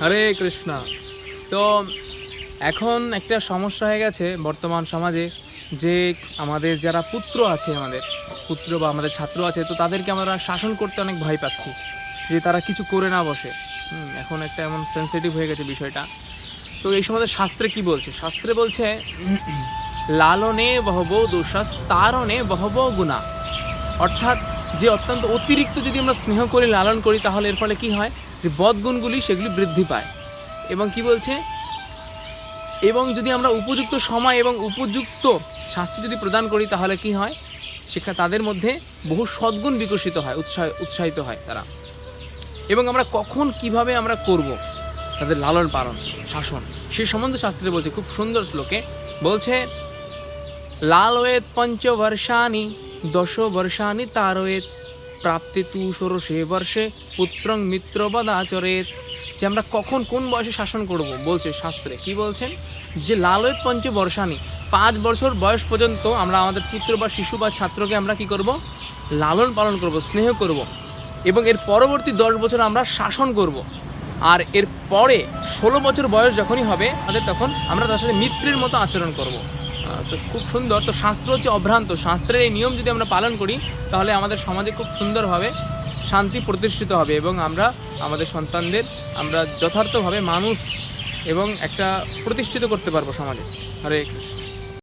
হরে কৃষ্ণ। তো এখন একটা সমস্যা হয়ে গেছে বর্তমান সমাজে যে আমাদের যারা পুত্র আছে আমাদের, পুত্র বা আমাদের ছাত্র আছে, তো তাদেরকে আমরা শাসন করতে অনেক ভয় পাচ্ছি যে তারা কিছু করে না বসে। এখন একটা এমন সেন্সিটিভ হয়ে গেছে বিষয়টা। তো এই সময় শাস্ত্রে কি বলছে? শাস্ত্রে বলছে, লালনে বহব দোষাস তারণে বহব গুণা। অর্থাৎ যে অত্যন্ত অতিরিক্ত যদি আমরা স্নেহ করি, লালন করি, তাহলে এর ফলে কি হয়? যে বদগুণগুলি সেগুলি বৃদ্ধি পায়। এবং কি বলছে? এবং যদি আমরা উপযুক্ত সময় এবং উপযুক্ত শাস্তি যদি প্রদান করি, তাহলে কি হয়? সেখানে তাদের মধ্যে বহু সদ্গুণ বিকশিত হয়, উৎসাহ উৎসাহিত হয় তারা। এবং আমরা কখন কীভাবে আমরা করব? তাদের লালন পালন, শাসন, সে সম্বন্ধে শাস্ত্রে বলছে, খুব সুন্দর শ্লোকে বলছে লালয়েত পঞ্চবর্ষানি দশ বর্ষানি তারয়েত প্রাপ্তি তু ষোড়শে বর্ষে পুত্রং মিত্রবদাচরেত যে আমরা কখন কোন বয়সে শাসন করব? বলছে শাস্ত্রে। কি বলছেন? যে লালয়েত পঞ্চ বর্ষানি পাঁচ বছর বয়স পর্যন্ত আমরা আমাদের পুত্র বা শিশু বা ছাত্রকে আমরা কি করব? লালন পালন করব, স্নেহ করব। এবং এর পরবর্তী দশ বছর আমরা শাসন করব। আর এর পরে ষোলো বছর বয়স যখনই হবে, আমাদের তখন আমরা তার সাথে মিত্রের মতো আচরণ করব। তো খুব সুন্দর। তো শাস্ত্র হচ্ছে অভ্রান্ত। শাস্ত্রের এই নিয়ম যদি আমরা পালন করি, তাহলে আমাদের সমাজে খুব সুন্দরভাবে শান্তি প্রতিষ্ঠিত হবে এবং আমরা, আমাদের সন্তানদের আমরা যথার্থভাবে মানুষ এবং একটা প্রতিষ্ঠিত করতে পারব সমাজে। হরে কৃষ্ণ।